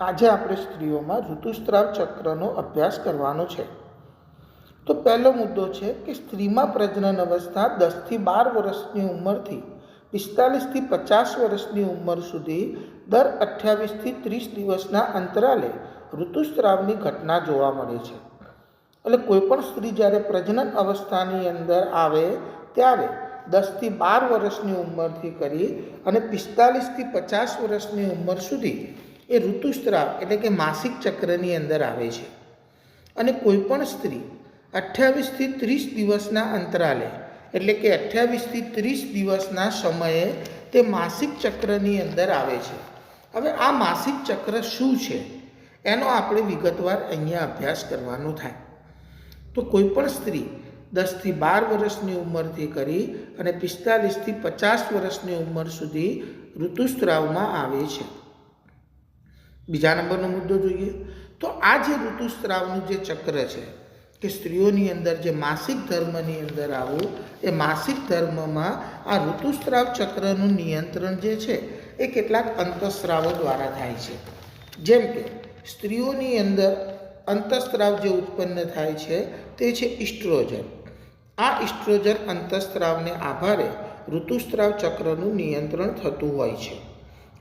આજે આપણે સ્ત્રીઓમાં ઋતુસ્ત્રાવ ચક્રનો અભ્યાસ કરવાનો છે. તો પહેલો મુદ્દો છે કે સ્ત્રીમાં પ્રજનન અવસ્થા દસથી બાર વર્ષની ઉંમરથી પિસ્તાલીસથી પચાસ વર્ષની ઉંમર સુધી દર અઠ્યાવીસથી ત્રીસ દિવસના અંતરાલે ઋતુસ્ત્રાવની ઘટના જોવા મળે છે. એટલે કોઈપણ સ્ત્રી જ્યારે પ્રજનન અવસ્થાની અંદર આવે ત્યારે દસથી બાર વર્ષની ઉંમરથી કરી અને પિસ્તાલીસથી પચાસ વર્ષની ઉંમર સુધી એ ઋતુસ્ત્રાવ એટલે કે માસિક ચક્રની અંદર આવે છે. અને કોઈપણ સ્ત્રી અઠ્યાવીસથી ત્રીસ દિવસના અંતરાલે, એટલે કે અઠ્યાવીસથી ત્રીસ દિવસના સમયે તે માસિક ચક્રની અંદર આવે છે. હવે આ માસિક ચક્ર શું છે? એનો આપણે વિગતવાર અહીંયા અભ્યાસ કરવાનો થાય. તો કોઈપણ સ્ત્રી દસથી બાર વર્ષની ઉંમરથી કરી અને પિસ્તાલીસથી પચાસ વર્ષની ઉંમર સુધી ઋતુસ્ત્રાવમાં આવે છે. બીજા નંબરનો મુદ્દો જોઈએ, તો આ જે ઋતુસ્ત્રાવનું જે ચક્ર છે, કે સ્ત્રીઓની અંદર જે માસિક ધર્મની અંદર આવું, એ માસિક ધર્મમાં આ ઋતુસ્ત્રાવ ચક્રનું નિયંત્રણ જે છે, એ કેટલાક અંતઃસ્ત્રાવો દ્વારા થાય છે. જેમ કે, સ્ત્રીઓની અંદર અંતઃસ્ત્રાવ જે ઉત્પન્ન થાય છે, તે છે ઇસ્ટ્રોજન. આ ઇસ્ટ્રોજન અંતઃસ્ત્રાવને આભારે ઋતુસ્ત્રાવ ચક્રનું નિયંત્રણ થતું હોય છે.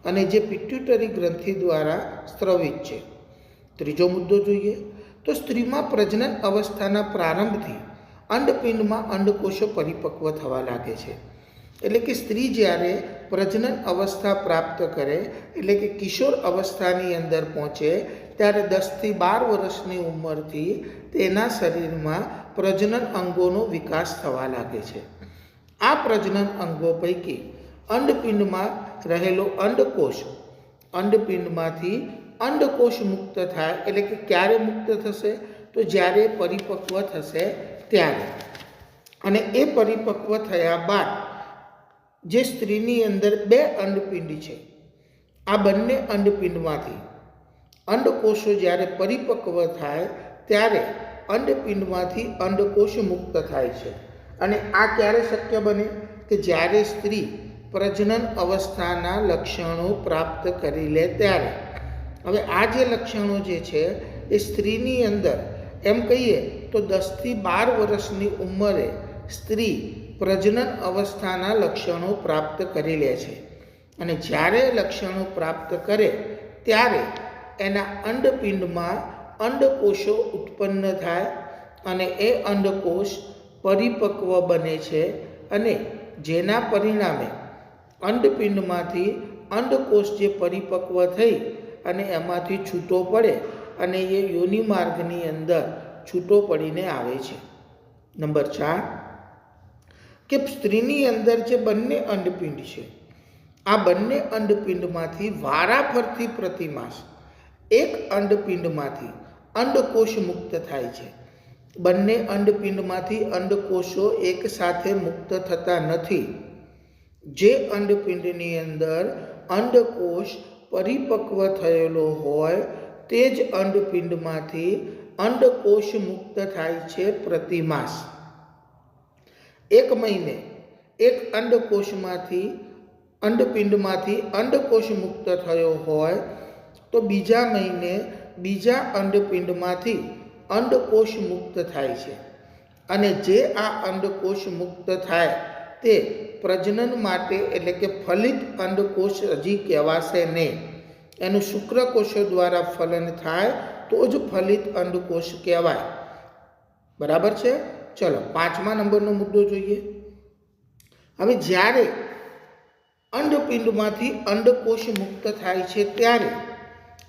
અને જે પિટ્યુટરી ગ્રંથિ દ્વારા સ્ત્રવિત છે. ત્રીજો મુદ્દો જોઈએ તો સ્ત્રીમાં પ્રજનન અવસ્થાના પ્રારંભથી અંડપિંડમાં અંડકોષો પરિપક્વ થવા લાગે છે. એટલે કે સ્ત્રી જ્યારે પ્રજનન અવસ્થા પ્રાપ્ત કરે, એટલે કે કિશોર અવસ્થાની અંદર પહોંચે, ત્યારે દસથી બાર વર્ષની ઉંમરથી તેના શરીરમાં પ્રજનન અંગોનો વિકાસ થવા લાગે છે. આ પ્રજનન અંગો પૈકી અંડપિંડમાં રહેલો અંડકોષ. અંડપિંડમાંથી અંડકોષ મુક્ત થાય એટલે કે ક્યારે મુક્ત થશે? તો જ્યારે પરિપક્વ થશે ત્યારે. અને એ પરિપક્વ થયા બાદ જે સ્ત્રીની અંદર બે અંડપિંડ છે, આ બંને અંડપિંડમાંથી અંડકોષો જ્યારે પરિપક્વ થાય ત્યારે અંડપિંડમાંથી અંડકોષ મુક્ત થાય છે. અને આ ક્યારે શક્ય બને? કે જ્યારે સ્ત્રી પ્રજનન અવસ્થાના લક્ષણો પ્રાપ્ત કરી લે ત્યારે. હવે આ જે લક્ષણો જે છે, એ સ્ત્રીની અંદર, એમ કહીએ તો દસથી બાર વર્ષની ઉંમરે સ્ત્રી પ્રજનન અવસ્થાના લક્ષણો પ્રાપ્ત કરી લે છે. અને જ્યારે લક્ષણો પ્રાપ્ત કરે, ત્યારે એના અંડપિંડમાં અંડકોષો ઉત્પન્ન થાય અને એ અંડકોષ પરિપક્વ બને છે અને જેના પરિણામે અંડપિંડમાંથી અંડકોષ જે પરિપક્વ થઈ અને એમાંથી છૂટો પડે અને એ યોનિ માર્ગની અંદર છૂટો પડીને આવે છે. નંબર ચાર, કે સ્ત્રીની અંદર જે બંને અંડપિંડ છે, આ બંને અંડપિંડમાંથી વારાફરતી પ્રતિમાસ એક અંડપિંડમાંથી અંડકોષ મુક્ત થાય છે. બંને અંડપિંડમાંથી અંડકોષો એકસાથે મુક્ત થતા નથી. જે અંડપિંડની અંદર અંડકોષ પરિપક્વ થયેલો હોય, તે જ અંડપિંડમાંથી અંડકોષ મુક્ત થાય છે પ્રતિમાસ. એક મહિને એક અંડકોષમાંથી, અંડપિંડમાંથી અંડકોષ મુક્ત થયો હોય, તો બીજા મહિને બીજા અંડપિંડમાંથી અંડકોષ મુક્ત થાય છે. અને જે આ અંડકોષ મુક્ત થાય તે પ્રજનન માટે એટલે કે ફલિત અંડકોષ હજી કહેવાશે નહીં. એનું શુક્રકોષો દ્વારા ફલન થાય તો જ ફલિત અંડકોષ કહેવાય. બરાબર છે? ચલો, પાંચમા નંબરનો મુદ્દો જોઈએ. હવે જ્યારે અંડપિંડમાંથી અંડકોષ મુક્ત થાય છે ત્યારે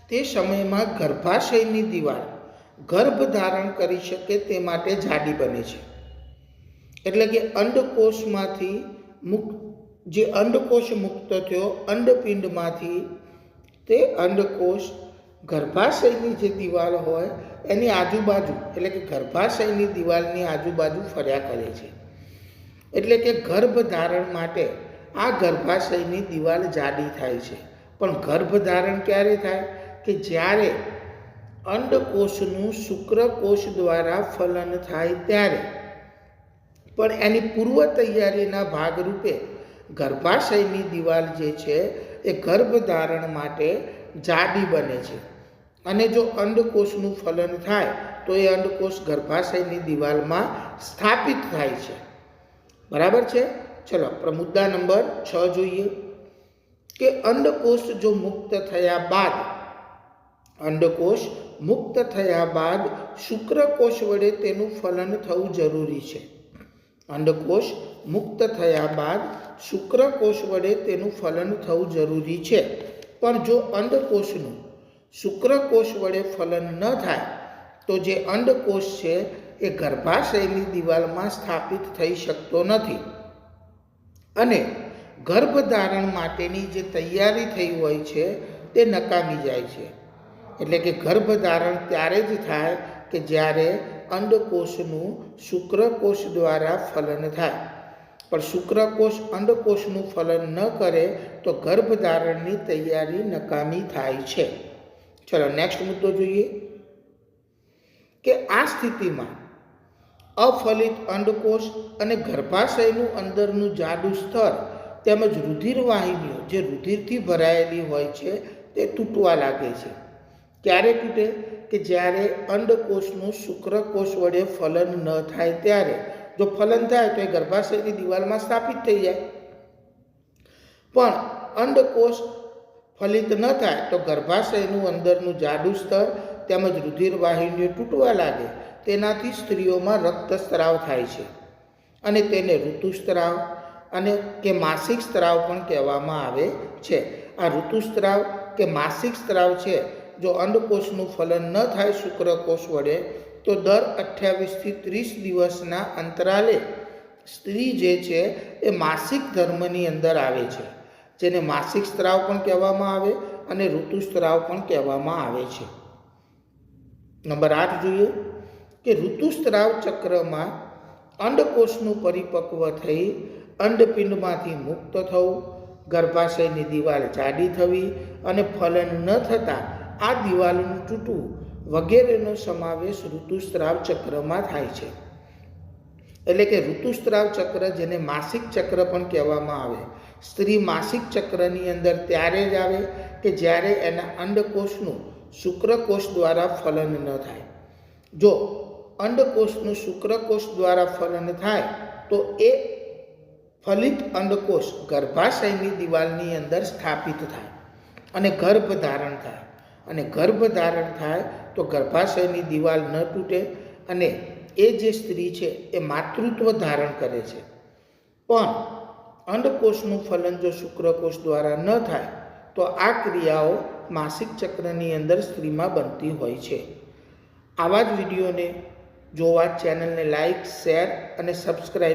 તે સમયમાં ગર્ભાશયની દિવાલ ગર્ભ ધારણ કરી શકે તે માટે જાડી બને છે. એટલે કે અંડકોષમાંથી મુક્ત, જે અંડકોષ મુક્ત થયો અંડપિંડમાંથી, તે અંડકોષ ગર્ભાશયની જે દિવાલ હોય, એની આજુબાજુ, એટલે કે ગર્ભાશયની દિવાલની આજુબાજુ ફર્યા કરે છે. એટલે કે ગર્ભ ધારણ માટે આ ગર્ભાશયની દિવાલ જાડી થાય છે. પણ ગર્ભ ધારણ ક્યારે થાય? કે જ્યારે અંડકોષનું શુક્રકોષ દ્વારા ફલન થાય ત્યારે. પણ એની પૂર્વ તૈયારીના ભાગરૂપે ગર્ભાશયની દિવાલ જે છે એ ગર્ભધારણ માટે જાડી બને છે. અને જો અંડકોષનું ફલન થાય, તો એ અંડકોષ ગર્ભાશયની દિવાલમાં સ્થાપિત થાય છે. બરાબર છે? ચલો મુદ્દા નંબર છ જોઈએ. કે અંડકોષ જો મુક્ત થયા બાદ, અંડકોષ મુક્ત થયા બાદ શુક્રકોષ વડે તેનું ફલન થવું જરૂરી છે. અંડકોષ મુક્ત થયા બાદ શુક્રકોષ વડે તેનું ફલન થવું જરૂરી છે. પણ જો અંડકોષનું શુક્રકોષ વડે ફલન ન થાય, તો જે અંડકોષ છે એ ગર્ભાશયની દિવાલમાં સ્થાપિત થઈ શકતો નથી. અને ગર્ભધારણ માટેની જે તૈયારી થઈ હોય છે, તે નકામી જાય છે. એટલે કે ગર્ભધારણ ત્યારે જ થાય કે જ્યારે અંડકોષનું શુક્રકોષ દ્વારા ફલન થાય. પણ શુક્રકોષ અંડકોષનું ફલન ન કરે તો ગર્ભધારણની તૈયારી નકામી થાય છે. ચલો નેક્સ્ટ મુદ્દો જોઈએ. કે આ સ્થિતિમાં અફલિત અંડકોષ અને ગર્ભાશયનું અંદરનું જાડું સ્તર તેમજ રુધિર વાહિનીઓ જે રુધિરથી ભરાયેલી હોય છે તે તૂટવા લાગે છે. ક્યારે તૂટે કે જ્યારે અંડકોષનું શુક્રકોષ વડે ફલન ન થાય ત્યારે. જો ફલન થાય તો એ ગર્ભાશયની દિવાલમાં સ્થાપિત થઈ જાય. પણ અંડકોષ ફલિત ન થાય તો ગર્ભાશયનું અંદરનું જાડું સ્તર તેમજ રુધિરવાહિનીઓ તૂટવા લાગે. તેનાથી સ્ત્રીઓમાં રક્તસ્ત્રાવ થાય છે અને તેને ઋતુસ્ત્રાવ અને કે માસિક સ્ત્રાવ પણ કહેવામાં આવે છે. આ ઋતુસ્ત્રાવ કે માસિક સ્ત્રાવ છે જો અંડકોષનું ફલન ન થાય શુક્રકોષ વડે, તો દર અઠ્યાવીસથી ત્રીસ દિવસના અંતરાલે સ્ત્રી જે છે એ માસિક ધર્મની અંદર આવે છે. જેને માસિક સ્ત્રાવ પણ કહેવામાં આવે અને ઋતુસ્ત્રાવ પણ કહેવામાં આવે છે. નંબર આઠ જોઈએ કે ઋતુસ્ત્રાવ ચક્રમાં અંડકોષનું પરિપક્વ થઈ અંડપિંડમાંથી મુક્ત થવું, ગર્ભાશયની દિવાલ જાડી થવી અને ફલન ન થતાં આ દિવાલનું તૂટવું વગેરેનો સમાવેશ ઋતુસ્ત્રાવ ચક્રમાં થાય છે. એટલે કે ઋતુસ્ત્રાવ ચક્ર, જેને માસિક ચક્ર પણ કહેવામાં આવે. સ્ત્રી માસિક ચક્રની અંદર ત્યારે જ આવે કે જ્યારે એના અંડકોષનું શુક્રકોષ દ્વારા ફલન ન થાય. જો અંડકોષનું શુક્રકોષ દ્વારા ફલન થાય, તો એ ફલિત અંડકોષ ગર્ભાશયની દિવાલની અંદર સ્થાપિત થાય અને ગર્ભ ધારણ થાય. અને ગર્ભ ધારણ થાય તો ગર્ભાશયની દિવાલ ન તૂટે અને એ જે સ્ત્રી છે એ માતૃત્વ ધારણ કરે છે. પણ અંડકોષનું ફલન જો શુક્રકોષ દ્વારા ન થાય તો આ ક્રિયાઓ માસિક ચક્રની અંદર સ્ત્રીમાં બનતી હોય છે. આવા જ વિડીયોને જોવા ચેનલને લાઈક, શેર અને સબસ્ક્રાઈબ